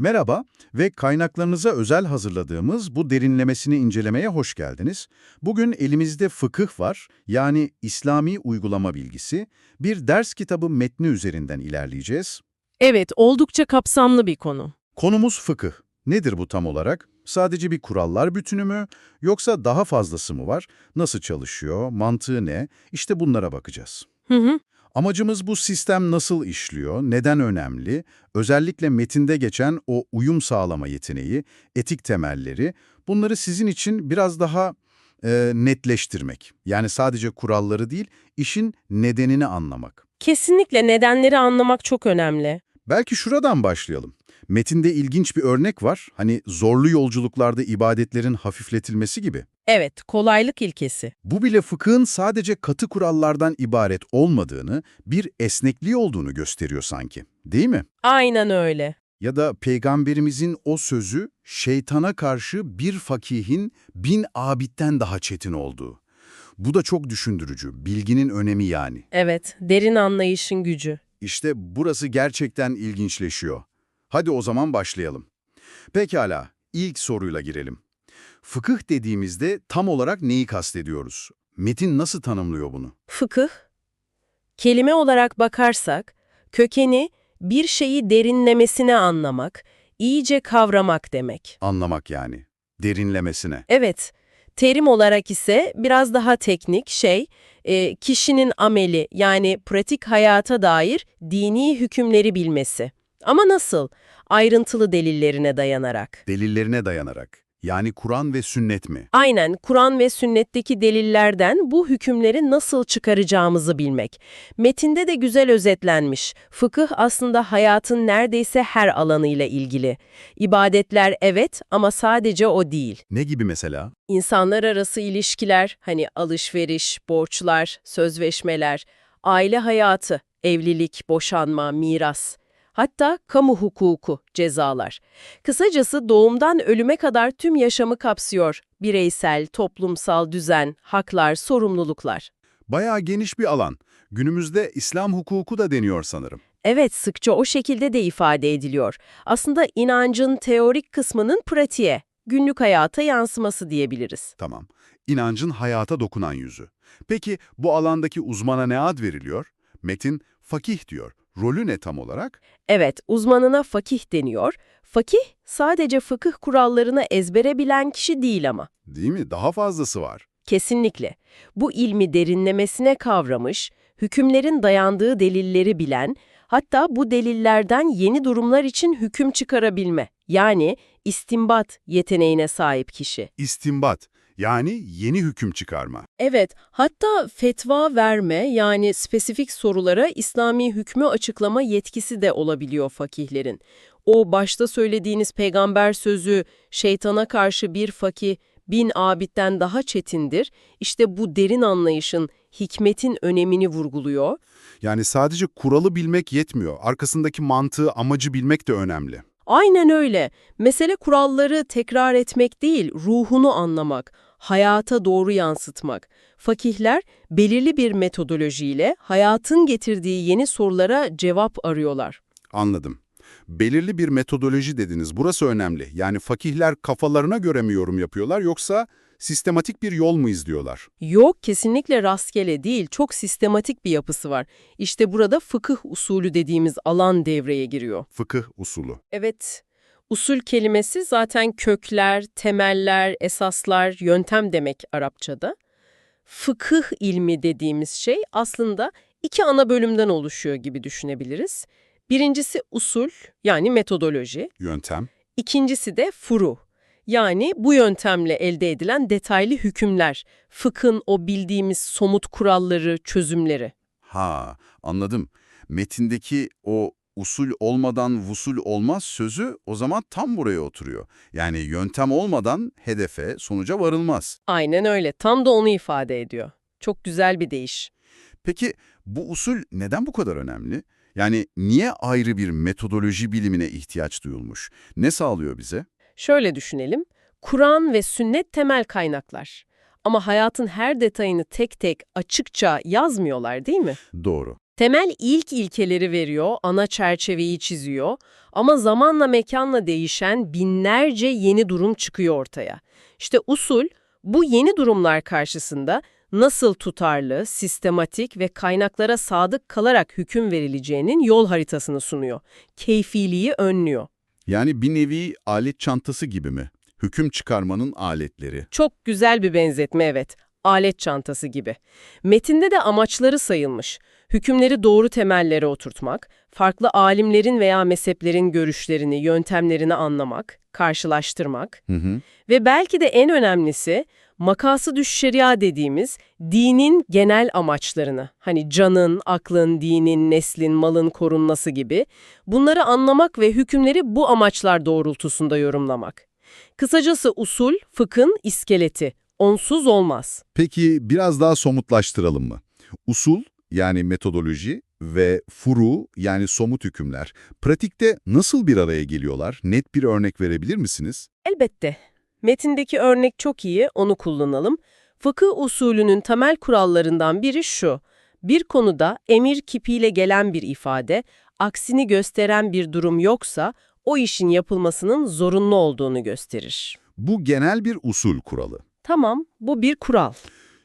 Merhaba ve kaynaklarınıza özel hazırladığımız bu derinlemesini incelemeye hoş geldiniz. Bugün elimizde fıkıh var, yani İslami uygulama bilgisi. Bir ders kitabı metni üzerinden ilerleyeceğiz. Evet, oldukça kapsamlı bir konu. Konumuz fıkıh. Nedir bu tam olarak? Sadece bir kurallar bütünü mü, yoksa daha fazlası mı var? Nasıl çalışıyor, mantığı ne? İşte bunlara bakacağız. Hı hı. Amacımız bu sistem nasıl işliyor, neden önemli, özellikle metinde geçen o uyum sağlama yeteneği, etik temelleri, bunları sizin için biraz daha e, netleştirmek. Yani sadece kuralları değil, işin nedenini anlamak. Kesinlikle nedenleri anlamak çok önemli. Belki şuradan başlayalım. Metinde ilginç bir örnek var. Hani zorlu yolculuklarda ibadetlerin hafifletilmesi gibi. Evet, kolaylık ilkesi. Bu bile fıkhın sadece katı kurallardan ibaret olmadığını, bir esnekliği olduğunu gösteriyor sanki. Değil mi? Aynen öyle. Ya da Peygamberimizin o sözü, şeytana karşı bir fakihin bin abitten daha çetin olduğu. Bu da çok düşündürücü, bilginin önemi yani. Evet, derin anlayışın gücü. İşte burası gerçekten ilginçleşiyor. Hadi o zaman başlayalım. Pekala, ilk soruyla girelim. Fıkıh dediğimizde tam olarak neyi kastediyoruz? Metin nasıl tanımlıyor bunu? Fıkıh, kelime olarak bakarsak, kökeni bir şeyi derinlemesine anlamak, iyice kavramak demek. Anlamak yani. Derinlemesine. Evet, terim olarak ise biraz daha teknik şey, e, kişinin ameli yani pratik hayata dair dini hükümleri bilmesi. Ama nasıl? Ayrıntılı delillerine dayanarak. Delillerine dayanarak. Yani Kur'an ve sünnet mi? Aynen, Kur'an ve sünnetteki delillerden bu hükümleri nasıl çıkaracağımızı bilmek. Metinde de güzel özetlenmiş. Fıkıh aslında hayatın neredeyse her alanıyla ilgili. İbadetler evet ama sadece o değil. Ne gibi mesela? İnsanlar arası ilişkiler, hani alışveriş, borçlar, sözleşmeler, aile hayatı, evlilik, boşanma, miras, hatta kamu hukuku, cezalar. Kısacası doğumdan ölüme kadar tüm yaşamı kapsıyor. Bireysel, toplumsal düzen, haklar, sorumluluklar. Bayağı geniş bir alan. Günümüzde İslam hukuku da deniyor sanırım. Evet, sıkça o şekilde de ifade ediliyor. Aslında inancın teorik kısmının pratiğe, günlük hayata yansıması diyebiliriz. Tamam. İnancın hayata dokunan yüzü. Peki bu alandaki uzmana ne ad veriliyor? Metin fakih diyor. Rolü ne tam olarak? Evet, uzmanına fakih deniyor. Fakih, sadece fıkıh kurallarını ezbere bilen kişi değil ama. Değil mi? Daha fazlası var. Kesinlikle. Bu ilmi derinlemesine kavramış, hükümlerin dayandığı delilleri bilen, hatta bu delillerden yeni durumlar için hüküm çıkarabilme, yani istimbat yeteneğine sahip kişi. İstimbat, yani yeni hüküm çıkarma. Evet, hatta fetva verme yani spesifik sorulara İslami hükmü açıklama yetkisi de olabiliyor fakihlerin. O başta söylediğiniz peygamber sözü, şeytana karşı bir fakih bin abitten daha çetindir, işte bu derin anlayışın, hikmetin önemini vurguluyor. Yani sadece kuralı bilmek yetmiyor. Arkasındaki mantığı, amacı bilmek de önemli. Aynen öyle. Mesele kuralları tekrar etmek değil, ruhunu anlamak, hayata doğru yansıtmak. Fakihler belirli bir metodolojiyle hayatın getirdiği yeni sorulara cevap arıyorlar. Anladım. Belirli bir metodoloji dediniz. Burası önemli. Yani fakihler kafalarına göre mi yorum yapıyorlar yoksa sistematik bir yol mu izliyorlar? Yok, kesinlikle rastgele değil, çok sistematik bir yapısı var. İşte burada fıkıh usulü dediğimiz alan devreye giriyor. Fıkıh usulü. Evet, usul kelimesi zaten kökler, temeller, esaslar, yöntem demek Arapçada. Fıkıh ilmi dediğimiz şey aslında iki ana bölümden oluşuyor gibi düşünebiliriz. Birincisi usul, yani metodoloji. Yöntem. İkincisi de furu. Yani bu yöntemle elde edilen detaylı hükümler, fıkhın o bildiğimiz somut kuralları, çözümleri. Ha, anladım. Metindeki o usul olmadan vusul olmaz sözü o zaman tam buraya oturuyor. Yani yöntem olmadan hedefe, sonuca varılmaz. Aynen öyle, tam da onu ifade ediyor. Çok güzel bir deyiş. Peki bu usul neden bu kadar önemli? Yani niye ayrı bir metodoloji bilimine ihtiyaç duyulmuş? Ne sağlıyor bize? Şöyle düşünelim, Kur'an ve sünnet temel kaynaklar. Ama hayatın her detayını tek tek açıkça yazmıyorlar değil mi? Doğru. Temel ilk ilkeleri veriyor, ana çerçeveyi çiziyor ama zamanla mekanla değişen binlerce yeni durum çıkıyor ortaya. İşte usul bu yeni durumlar karşısında nasıl tutarlı, sistematik ve kaynaklara sadık kalarak hüküm verileceğinin yol haritasını sunuyor. Keyfiliği önlüyor. Yani bir nevi alet çantası gibi mi? Hüküm çıkarmanın aletleri. Çok güzel bir benzetme evet. Alet çantası gibi. Metinde de amaçları sayılmış. Hükümleri doğru temellere oturtmak, farklı alimlerin veya mezheplerin görüşlerini, yöntemlerini anlamak, karşılaştırmak Hı hı. ve belki de en önemlisi makası şeria dediğimiz dinin genel amaçlarını, hani canın, aklın, dinin, neslin, malın korunması gibi bunları anlamak ve hükümleri bu amaçlar doğrultusunda yorumlamak. Kısacası usul, fıkhın iskeleti. Onsuz olmaz. Peki biraz daha somutlaştıralım mı? Usul yani metodoloji ve furu yani somut hükümler pratikte nasıl bir araya geliyorlar? Net bir örnek verebilir misiniz? Elbette. Metindeki örnek çok iyi, onu kullanalım. Fıkıh usulünün temel kurallarından biri şu. Bir konuda emir kipiyle gelen bir ifade, aksini gösteren bir durum yoksa o işin yapılmasının zorunlu olduğunu gösterir. Bu genel bir usul kuralı. Tamam, bu bir kural.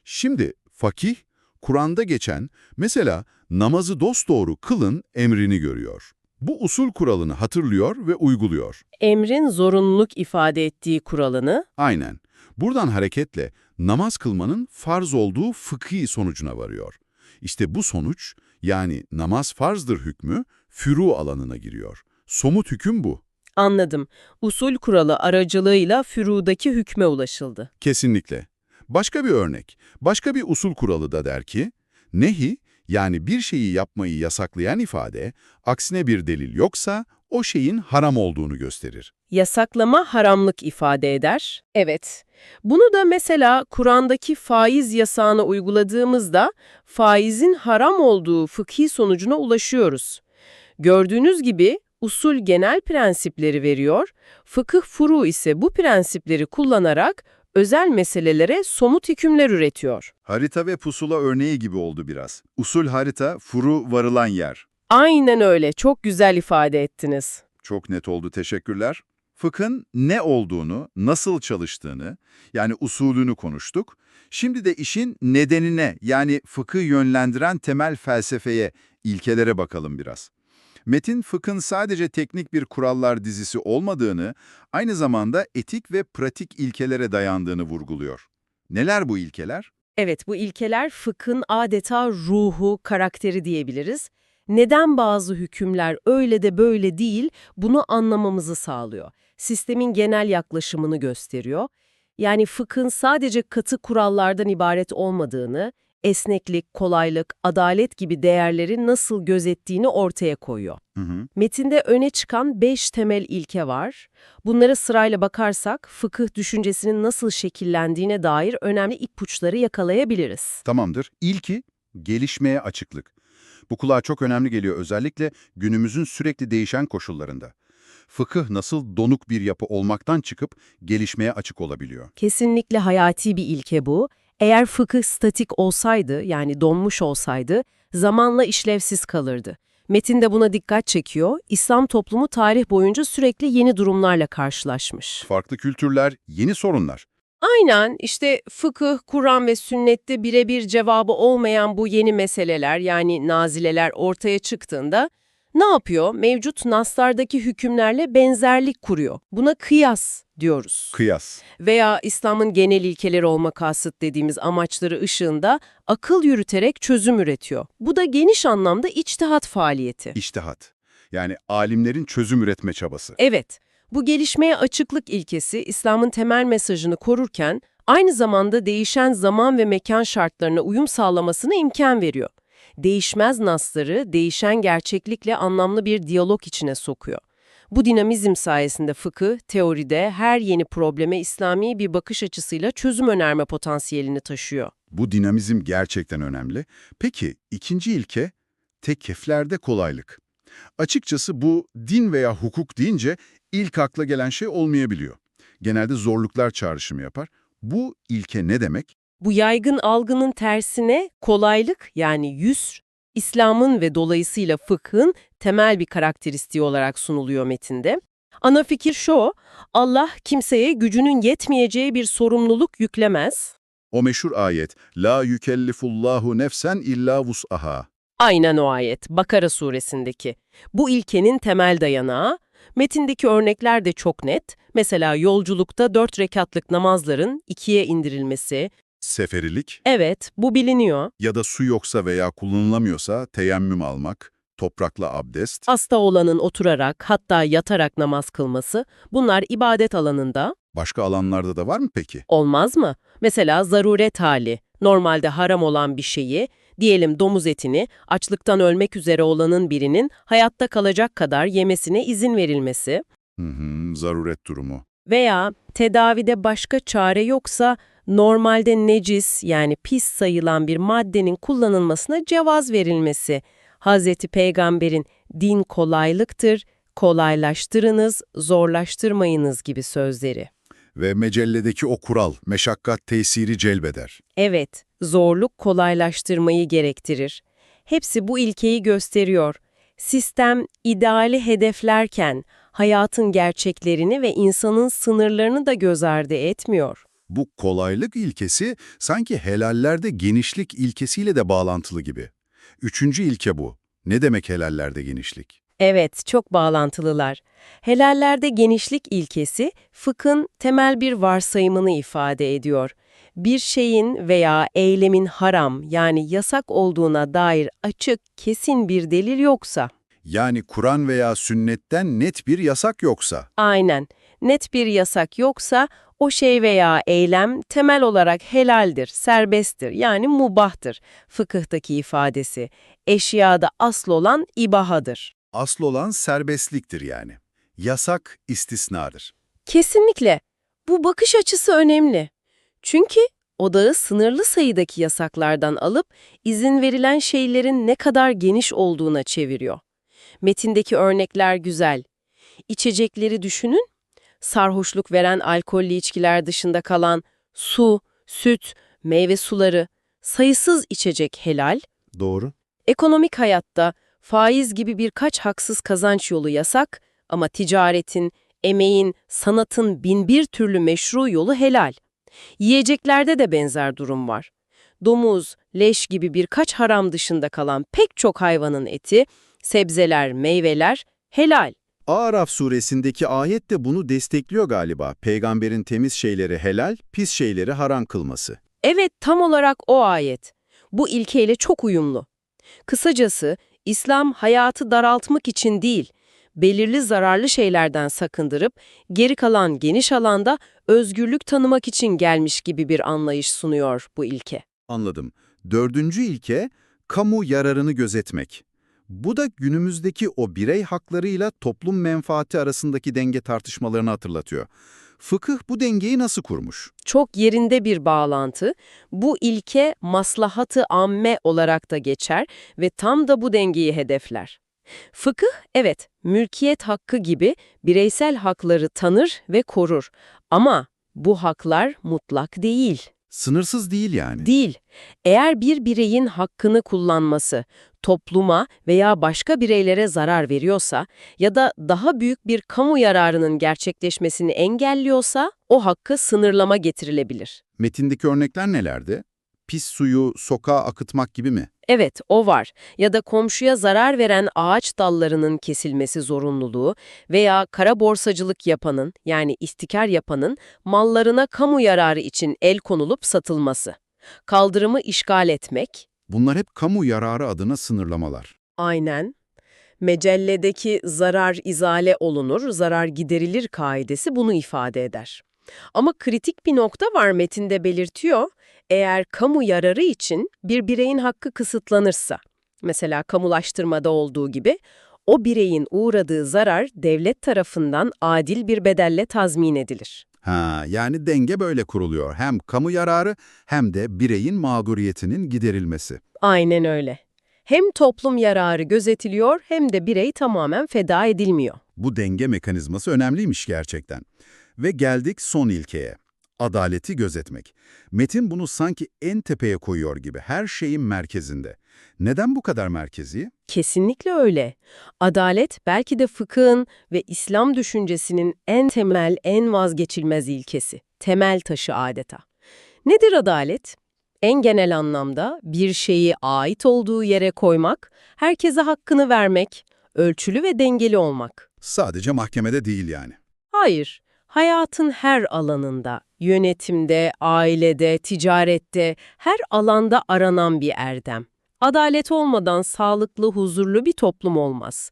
Şimdi fakih, Kur'an'da geçen mesela namazı dosdoğru kılın emrini görüyor. Bu usul kuralını hatırlıyor ve uyguluyor. Emrin zorunluluk ifade ettiği kuralını, Aynen. Buradan hareketle namaz kılmanın farz olduğu fıkhi sonucuna varıyor. İşte bu sonuç yani namaz farzdır hükmü furu alanına giriyor. Somut hüküm bu. anladım. Usul kuralı aracılığıyla fürudaki hükme ulaşıldı. Kesinlikle. Başka bir örnek. Başka bir usul kuralı da der ki, nehi yani bir şeyi yapmayı yasaklayan ifade, aksine bir delil yoksa o şeyin haram olduğunu gösterir. Yasaklama haramlık ifade eder. Evet. Bunu da mesela Kur'an'daki faiz yasağını uyguladığımızda faizin haram olduğu fıkhi sonucuna ulaşıyoruz. Gördüğünüz gibi usul genel prensipleri veriyor, fıkıh furu ise bu prensipleri kullanarak özel meselelere somut hükümler üretiyor. Harita ve pusula örneği gibi oldu biraz. Usul harita, furu varılan yer. Aynen öyle, çok güzel ifade ettiniz. Çok net oldu, teşekkürler. Fıkhın ne olduğunu, nasıl çalıştığını, yani usulünü konuştuk. Şimdi de işin nedenine, yani fıkı yönlendiren temel felsefeye, ilkelere bakalım biraz. Metin, fıkhın sadece teknik bir kurallar dizisi olmadığını, aynı zamanda etik ve pratik ilkelere dayandığını vurguluyor. Neler bu ilkeler? Evet, bu ilkeler fıkhın adeta ruhu, karakteri diyebiliriz. Neden bazı hükümler öyle de böyle değil, bunu anlamamızı sağlıyor. Sistemin genel yaklaşımını gösteriyor. Yani fıkhın sadece katı kurallardan ibaret olmadığını, esneklik, kolaylık, adalet gibi değerleri nasıl gözettiğini ortaya koyuyor. Hı hı. Metinde öne çıkan beş temel ilke var. Bunlara sırayla bakarsak fıkıh düşüncesinin nasıl şekillendiğine dair önemli ipuçları yakalayabiliriz. Tamamdır. İlki, gelişmeye açıklık. Bu kulağa çok önemli geliyor özellikle günümüzün sürekli değişen koşullarında. Fıkıh nasıl donuk bir yapı olmaktan çıkıp gelişmeye açık olabiliyor. Kesinlikle hayati bir ilke bu. Eğer fıkıh statik olsaydı, yani donmuş olsaydı, zamanla işlevsiz kalırdı. Metin de buna dikkat çekiyor. İslam toplumu tarih boyunca sürekli yeni durumlarla karşılaşmış. Farklı kültürler, yeni sorunlar. Aynen işte fıkıh, Kur'an ve sünnette birebir cevabı olmayan bu yeni meseleler yani nazileler ortaya çıktığında ne yapıyor? Mevcut naslardaki hükümlerle benzerlik kuruyor. Buna kıyas diyoruz. Kıyas. Veya İslam'ın genel ilkeleri olma kasıt dediğimiz amaçları ışığında akıl yürüterek çözüm üretiyor. Bu da geniş anlamda içtihat faaliyeti. İçtihat. Yani alimlerin çözüm üretme çabası. Evet, bu gelişmeye açıklık ilkesi İslam'ın temel mesajını korurken aynı zamanda değişen zaman ve mekan şartlarına uyum sağlamasına imkan veriyor. Değişmez nasları değişen gerçeklikle anlamlı bir diyalog içine sokuyor. Bu dinamizm sayesinde fıkıh, teoride her yeni probleme İslami bir bakış açısıyla çözüm önerme potansiyelini taşıyor. Bu dinamizm gerçekten önemli. Peki ikinci ilke, tekeflerde kolaylık. Açıkçası bu din veya hukuk deyince ilk akla gelen şey olmayabiliyor. Genelde zorluklar çağrışımı yapar. Bu ilke ne demek? Bu yaygın algının tersine kolaylık yani yüz İslam'ın ve dolayısıyla fıkhın temel bir karakteristiği olarak sunuluyor metinde. Ana fikir şu, Allah kimseye gücünün yetmeyeceği bir sorumluluk yüklemez. O meşhur ayet, La yükellifullahu nefsen illa vus'aha. Aynen o ayet, Bakara suresindeki. Bu ilkenin temel dayanağı, metindeki örnekler de çok net. Mesela yolculukta dört rekatlık namazların ikiye indirilmesi. Seferilik Evet, bu biliniyor. ya da su yoksa veya kullanılamıyorsa teyemmüm almak, toprakla abdest. Hasta olanın oturarak hatta yatarak namaz kılması, bunlar ibadet alanında Başka alanlarda da var mı peki? olmaz mı? Mesela zaruret hali, normalde haram olan bir şeyi, diyelim domuz etini, açlıktan ölmek üzere olanın birinin hayatta kalacak kadar yemesine izin verilmesi Hı hı, zaruret durumu. veya tedavide başka çare yoksa normalde necis yani pis sayılan bir maddenin kullanılmasına cevaz verilmesi. Hazreti Peygamber'in din kolaylıktır, kolaylaştırınız, zorlaştırmayınız gibi sözleri. Ve mecelledeki o kural, meşakkat tesiri celbeder. Evet, zorluk kolaylaştırmayı gerektirir. Hepsi bu ilkeyi gösteriyor. Sistem ideali hedeflerken hayatın gerçeklerini ve insanın sınırlarını da göz ardı etmiyor. Bu kolaylık ilkesi sanki helallerde genişlik ilkesiyle de bağlantılı gibi. Üçüncü ilke bu. Ne demek helallerde genişlik? Evet, çok bağlantılılar. Helallerde genişlik ilkesi, fıkhın temel bir varsayımını ifade ediyor. Bir şeyin veya eylemin haram yani yasak olduğuna dair açık, kesin bir delil yoksa, Yani Kur'an veya sünnetten net bir yasak yoksa. aynen, net bir yasak yoksa, o şey veya eylem temel olarak helaldir, serbesttir yani mubahtır, fıkıhtaki ifadesi. Eşyada asıl olan ibahadır. Asıl olan serbestliktir yani. Yasak istisnadır. Kesinlikle. Bu bakış açısı önemli. Çünkü odağı sınırlı sayıdaki yasaklardan alıp izin verilen şeylerin ne kadar geniş olduğuna çeviriyor. Metindeki örnekler güzel. İçecekleri düşünün. Sarhoşluk veren alkollü içkiler dışında kalan su, süt, meyve suları, sayısız içecek helal, Doğru. Ekonomik hayatta faiz gibi birkaç haksız kazanç yolu yasak ama ticaretin, emeğin, sanatın binbir türlü meşru yolu helal. Yiyeceklerde de benzer durum var. Domuz, leş gibi birkaç haram dışında kalan pek çok hayvanın eti, sebzeler, meyveler helal. Araf suresindeki ayet de bunu destekliyor galiba. Peygamberin temiz şeyleri helal, pis şeyleri haram kılması. Evet, tam olarak o ayet. Bu ilkeyle çok uyumlu. Kısacası, İslam hayatı daraltmak için değil, belirli zararlı şeylerden sakındırıp, geri kalan geniş alanda özgürlük tanımak için gelmiş gibi bir anlayış sunuyor bu ilke. Anladım. Dördüncü ilke, kamu yararını gözetmek. Bu da günümüzdeki o birey haklarıyla toplum menfaati arasındaki denge tartışmalarını hatırlatıyor. Fıkıh bu dengeyi nasıl kurmuş? Çok yerinde bir bağlantı, bu ilke maslahatı amme olarak da geçer ve tam da bu dengeyi hedefler. Fıkıh, evet, mülkiyet hakkı gibi bireysel hakları tanır ve korur. Ama bu haklar mutlak değil. Sınırsız değil yani. Değil. Eğer bir bireyin hakkını kullanması topluma veya başka bireylere zarar veriyorsa ya da daha büyük bir kamu yararının gerçekleşmesini engelliyorsa o hakkı sınırlama getirilebilir. Metindeki örnekler nelerdi? Pis suyu sokağa akıtmak gibi mi? Evet, o var. Ya da komşuya zarar veren ağaç dallarının kesilmesi zorunluluğu veya kara borsacılık yapanın yani istikar yapanın mallarına kamu yararı için el konulup satılması. Kaldırımı işgal etmek, Bunlar hep kamu yararı adına sınırlamalar. Aynen. Mecelledeki zarar izale olunur, zarar giderilir kaidesi bunu ifade eder. Ama kritik bir nokta var metinde belirtiyor. Eğer kamu yararı için bir bireyin hakkı kısıtlanırsa, mesela kamulaştırmada olduğu gibi, o bireyin uğradığı zarar devlet tarafından adil bir bedelle tazmin edilir. Ha, yani denge böyle kuruluyor. Hem kamu yararı hem de bireyin mağduriyetinin giderilmesi. Aynen öyle. Hem toplum yararı gözetiliyor hem de birey tamamen feda edilmiyor. Bu denge mekanizması önemliymiş gerçekten. Ve geldik son ilkeye. Adaleti gözetmek. Metin bunu sanki en tepeye koyuyor gibi her şeyin merkezinde. Neden bu kadar merkezi? Kesinlikle öyle. Adalet belki de fıkhın ve İslam düşüncesinin en temel, en vazgeçilmez ilkesi. Temel taşı adeta. Nedir adalet? En genel anlamda bir şeyi ait olduğu yere koymak, herkese hakkını vermek, ölçülü ve dengeli olmak. Sadece mahkemede değil yani. Hayır, hayatın her alanında, yönetimde, ailede, ticarette, her alanda aranan bir erdem. Adalet olmadan sağlıklı, huzurlu bir toplum olmaz.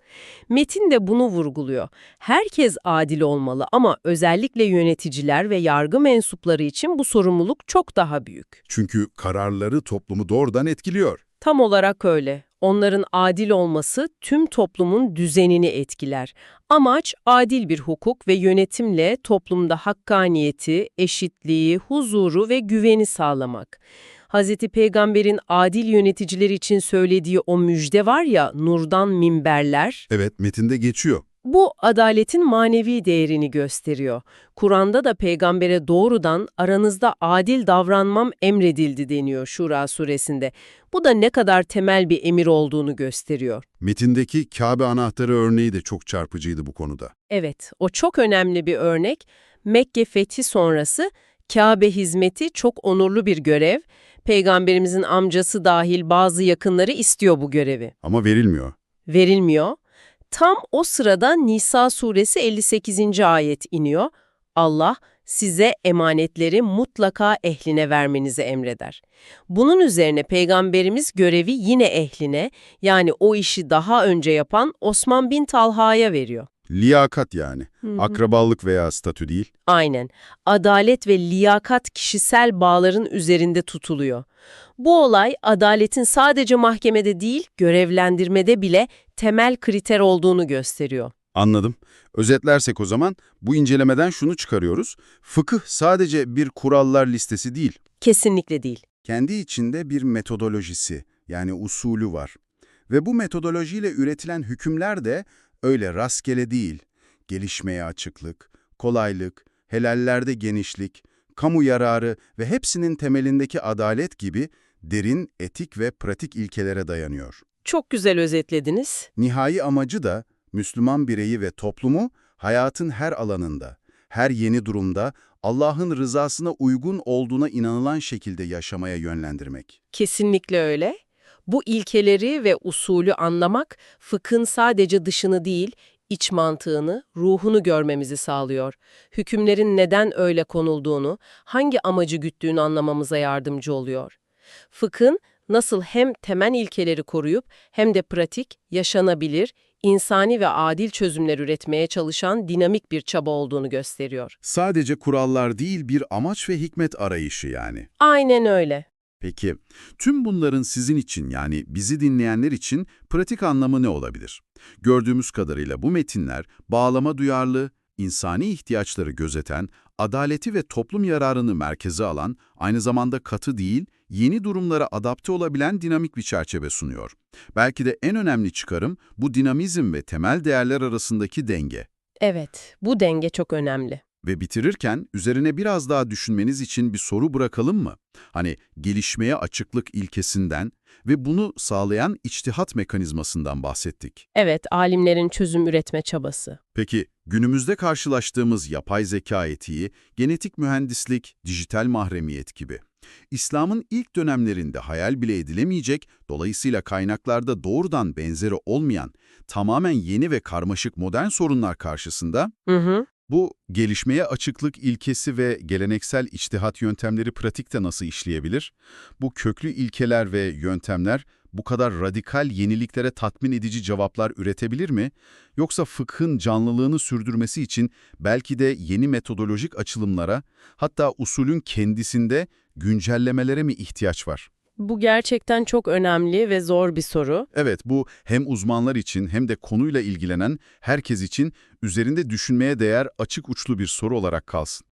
Metin de bunu vurguluyor. Herkes adil olmalı ama özellikle yöneticiler ve yargı mensupları için bu sorumluluk çok daha büyük. Çünkü kararları toplumu doğrudan etkiliyor. Tam olarak öyle. Onların adil olması tüm toplumun düzenini etkiler. Amaç adil bir hukuk ve yönetimle toplumda hakkaniyeti, eşitliği, huzuru ve güveni sağlamak. Hz. Peygamber'in adil yöneticiler için söylediği o müjde var ya, nurdan minberler, Evet, metinde geçiyor. Bu adaletin manevi değerini gösteriyor. Kur'an'da da peygambere doğrudan aranızda adil davranmam emredildi deniyor Şura suresinde. Bu da ne kadar temel bir emir olduğunu gösteriyor. Metindeki Kabe anahtarı örneği de çok çarpıcıydı bu konuda. Evet, o çok önemli bir örnek. Mekke fethi sonrası Kabe hizmeti çok onurlu bir görev. Peygamberimizin amcası dahil bazı yakınları istiyor bu görevi. Ama verilmiyor. verilmiyor. Tam o sırada Nisa suresi 58. ayet iniyor. Allah size emanetleri mutlaka ehline vermenizi emreder. Bunun üzerine peygamberimiz görevi yine ehline yani o işi daha önce yapan Osman bin Talha'ya veriyor. Liyakat yani. Hı hı. Akrabalık veya statü değil. Aynen. Adalet ve liyakat kişisel bağların üzerinde tutuluyor. Bu olay adaletin sadece mahkemede değil, görevlendirmede bile temel kriter olduğunu gösteriyor. Anladım. Özetlersek o zaman bu incelemeden şunu çıkarıyoruz. Fıkıh sadece bir kurallar listesi değil. Kesinlikle değil. Kendi içinde bir metodolojisi yani usulü var. Ve bu metodolojiyle üretilen hükümler de öyle rastgele değil. Gelişmeye açıklık, kolaylık, helallerde genişlik, kamu yararı ve hepsinin temelindeki adalet gibi derin etik ve pratik ilkelere dayanıyor. Çok güzel özetlediniz. Nihai amacı da Müslüman bireyi ve toplumu hayatın her alanında, her yeni durumda Allah'ın rızasına uygun olduğuna inanılan şekilde yaşamaya yönlendirmek. Kesinlikle öyle. Bu ilkeleri ve usulü anlamak, fıkhın sadece dışını değil, iç mantığını, ruhunu görmemizi sağlıyor. Hükümlerin neden öyle konulduğunu, hangi amacı güttüğünü anlamamıza yardımcı oluyor. Fıkhın nasıl hem temel ilkeleri koruyup hem de pratik, yaşanabilir, insani ve adil çözümler üretmeye çalışan dinamik bir çaba olduğunu gösteriyor. Sadece kurallar değil bir amaç ve hikmet arayışı yani. Aynen öyle. Peki, tüm bunların sizin için yani bizi dinleyenler için pratik anlamı ne olabilir? Gördüğümüz kadarıyla bu metinler bağlama duyarlı, insani ihtiyaçları gözeten, adaleti ve toplum yararını merkeze alan, aynı zamanda katı değil, yeni durumlara adapte olabilen dinamik bir çerçeve sunuyor. Belki de en önemli çıkarım bu dinamizm ve temel değerler arasındaki denge. Evet, bu denge çok önemli. Ve bitirirken üzerine biraz daha düşünmeniz için bir soru bırakalım mı? Hani gelişmeye açıklık ilkesinden ve bunu sağlayan içtihat mekanizmasından bahsettik. Evet, alimlerin çözüm üretme çabası. Peki günümüzde karşılaştığımız yapay zeka etiği, genetik mühendislik, dijital mahremiyet gibi. İslam'ın ilk dönemlerinde hayal bile edilemeyecek, dolayısıyla kaynaklarda doğrudan benzeri olmayan, tamamen yeni ve karmaşık modern sorunlar karşısında Hı hı. Bu gelişmeye açıklık ilkesi ve geleneksel içtihat yöntemleri pratikte nasıl işleyebilir? Bu köklü ilkeler ve yöntemler bu kadar radikal yeniliklere tatmin edici cevaplar üretebilir mi? Yoksa fıkhın canlılığını sürdürmesi için belki de yeni metodolojik açılımlara, hatta usulün kendisinde güncellemelere mi ihtiyaç var? Bu gerçekten çok önemli ve zor bir soru. Evet, bu hem uzmanlar için hem de konuyla ilgilenen herkes için üzerinde düşünmeye değer açık uçlu bir soru olarak kalsın.